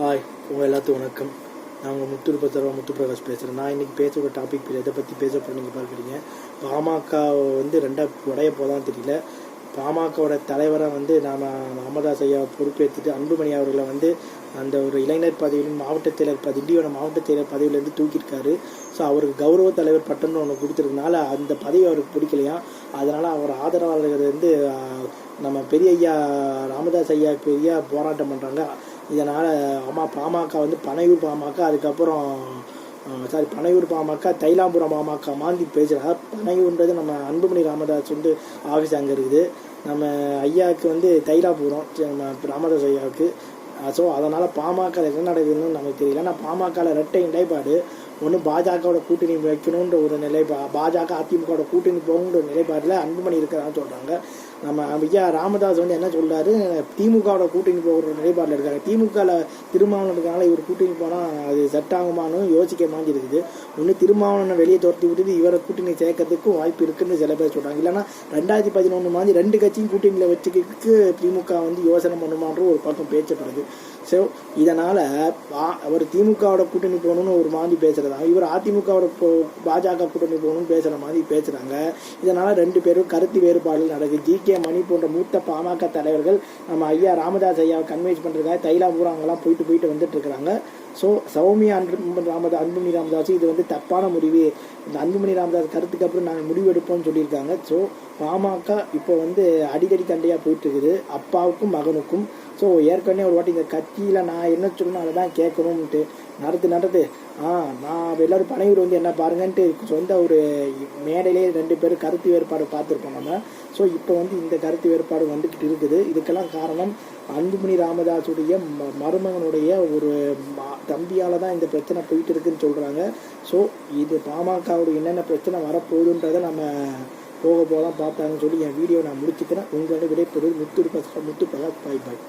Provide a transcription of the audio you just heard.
Hi உங்கள் எல்லாத்துக்கும் வணக்கம். நான் உங்கள் முத்து பத்தரவா முத்து பிரகாஷ் பேசுகிறேன் நான் இன்றைக்கி பேசுகிற டாபிக் எதை பற்றி பேச போகிறேன் நீங்கள் பார்க்குறீங்க பாமக வந்து ரெண்டாக உடைய போதான் தெரியல. பாமகவோட தலைவரை வந்து நாம் ராமதாஸ் ஐயா பொறுப்பேற்றுட்டு அன்புமணி அவர்களை வந்து அந்த ஒரு இளைஞர் பதவியிலும் மாவட்ட செயலர் பதவி இந்தியோட மாவட்ட செயலர் பதவியிலேருந்து தூக்கியிருக்காரு. ஸோ அவருக்கு கௌரவ தலைவர் பட்டம்னு ஒன்று கொடுத்துருக்கனால அந்த பதவி அவருக்கு பிடிக்கலையா? அதனால் அவர் ஆதரவாளர்கள் வந்து நம்ம பெரிய ஐயா ராமதாஸ் ஐயா பெரிய போராட்டம் பண்ணுறாங்க இதனால் அம்மா பாமக வந்து பனையூர் பாமக அதுக்கப்புறம் சாரி பனையூர் பாமக தைலாபுரம் பாமக மாந்தி பேசுகிறார் பனையூர்ன்றது நம்ம அன்புமணி ராமதாஸ் வந்து ஆஃபீஸ் அங்கே இருக்குது. நம்ம ஐயாவுக்கு வந்து தைலாபுரம் நம்ம ராமதாஸ் ஐயாவுக்கு. ஸோ அதனால் பாமக என்ன நடக்குதுன்னு நமக்கு தெரியல. ஆனால் பாமகவில் ரெட்டை இடைப்பாடு ஒன்று பாஜகவோட கூட்டணி வைக்கணுன்ற ஒரு நிலைப்பா பாஜக அதிமுகவோட கூட்டணி போகணுன்ற நிலைப்பாட்டில் நிலைப்பாடில் அன்புமணி இருக்கிறான்னு சொல்கிறாங்க நம்ம ஐயா ராமதாஸ் வந்து என்ன சொல்கிறாரு திமுகவோட கூட்டணி போகிற நிலைப்பாட்டில் இருக்காங்க திமுகவில் திருமாவளவன் இருக்கனால இவர் கூட்டணி போனால் அது செட் ஆகுமான்னு யோசிக்க மாதிரி இருக்குது. ஒன்று திருமாவளவனை வெளியே துரத்தி விட்டுட்டு இவரை கூட்டணி சேர்க்கறதுக்கும் வாய்ப்பு இருக்குன்னு சில பேர் சொல்கிறாங்க இல்லைன்னா ரெண்டாயிரத்தி பதினொன்று மாதிரி ரெண்டு கட்சியும் கூட்டணியில் வச்சுக்கிறதுக்கு திமுக வந்து யோசனை பண்ணுமான்ற ஒரு பக்கம் பேச்சப்படுது ஸோ இதனால் அவர் திமுகவோட கூட்டணி போகணும்னு ஒரு மாதிரி பேசுகிறதாங்க இவர் அதிமுகவோட போ பாஜக கூட்டணி போகணும்னு பேசுகிற மாதிரி பேசுகிறாங்க இதனால் ரெண்டு பேரும் கருத்து வேறுபாடுகள் நடக்குது. ஜி. கே. மணி போன்ற மூத்த பாமக தலைவர்கள் நம்ம ஐயா ராமதாஸ் ஐயாவை கன்வின்ஸ் பண்ணுறதுக்காக தைலாபுரம் அங்கெல்லாம் போயிட்டு போயிட்டு வந்துட்டு இருக்கிறாங்க. ஸோ சௌமியா அன்பு ராமதாஸ் அன்புமணி ராமதாஸ் இது வந்து தப்பான முடிவு. இந்த அன்புமணி ராமதாஸ் கருத்துக்கு அப்புறம் நாங்கள் முடிவு எடுப்போம்னு சொல்லியிருக்காங்க. ஸோ பாமக இப்போ வந்து அடிக்கடி தண்டையாக போயிட்டு இருக்குது அப்பாவுக்கும் மகனுக்கும். ஸோ ஏற்கனவே ஒரு வாட்டி இந்த கட்சியில் நான் என்ன சொல்லணும் அதை தான் கேட்கணும்ன்ட்டு. நடத்து நடத்து. ஆ நான் எல்லாரும் பனையூர் வந்து என்ன பாருங்கன்ட்டு சொந்த ஒரு மேடையிலே ரெண்டு பேரும் கருத்து வேறுபாடு பார்த்துருப்போம் நம்ம. ஸோ இப்போ வந்து இந்த கருத்து வேறுபாடு வந்துக்கிட்டு இருக்குது. இதுக்கெல்லாம் காரணம் அன்புமணி ராமதாஸுடைய ம- மருமகனுடைய ஒரு தம்பியால் தான் இந்த பிரச்சனை போயிட்டு இருக்குன்னு சொல்கிறாங்க ஸோ இது பாமகவோட என்னென்ன பிரச்சனை வரப்போகுதுன்றதை நம்ம போக போக தான் பார்த்தாங்கன்னு சொல்லி என் வீடியோ நான் முடிச்சுக்கிறேன். உங்களோட விடைபெறுவது முத்து முத்து பிரகாஷ் பாய் பாய்.